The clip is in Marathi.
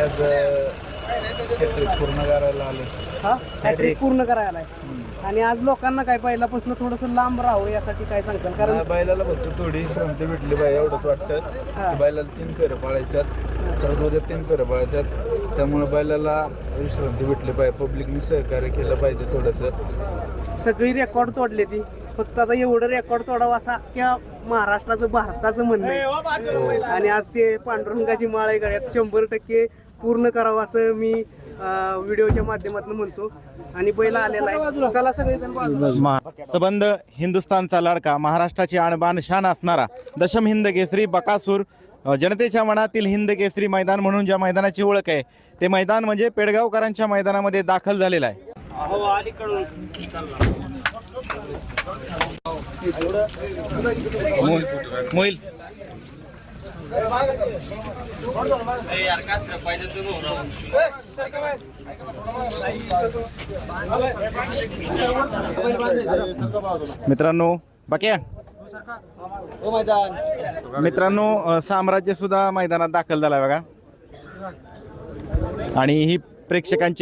आणि आज हॅट्रिक पूर्ण करायला आले हा? हॅट्रिक पूर्ण करायला आहे आणि आज लोकांना काय पहिल्यापासून थोडंसं लांब राहावं यासाठी काय सांगताल? कारण बैलाला फक्त थोडी श्रांती भेटली पाहिजे एवढंच वाटतं. हा. की बैलाला तीन फेऱ्या पाळायच्यात परत उद्या तीन फेऱ्या पाळायच्यात. त्यामुळे बैलाला विश्रांती भेटली पाहिजे पब्लिकनी सहकार्य केलं पाहिजे थोडंसं. सगळी रेकॉर्ड तोडले ती. फक्त आता एवढं रेकॉर्ड तोडावं असा किंवा महाराष्ट्राचं भारताचं म्हणणं आहे. आणि आज ते पांडुरंगाची माळ आहे गळ्यात शंभर टक्के पूर्ण करावं असं मी व्हिडिओच्या माध्यमातून म्हणतो. आणि बैल आलेला आहे. चला सगळेजण बाजूला. महा- सबंध हिंदुस्थानचा लाडका महाराष्ट्राची आणबाण शान असणारा दशम हिंद केसरी बकासूर अ, जनतेच्या मनातील हिंद केसरी मैदान म्हणून ज्या मैदानाची ओळख आहे ते मैदान म्हणजे पेडगावकरांच्या मैदानामध्ये दाखल झालेलं आहे. मोईल मित्रांनो बाक्या मित्रांनो साम्राज्य सुद्धा मैदानात दाखल झाला बघा. आणि ही प्रेक्षकांची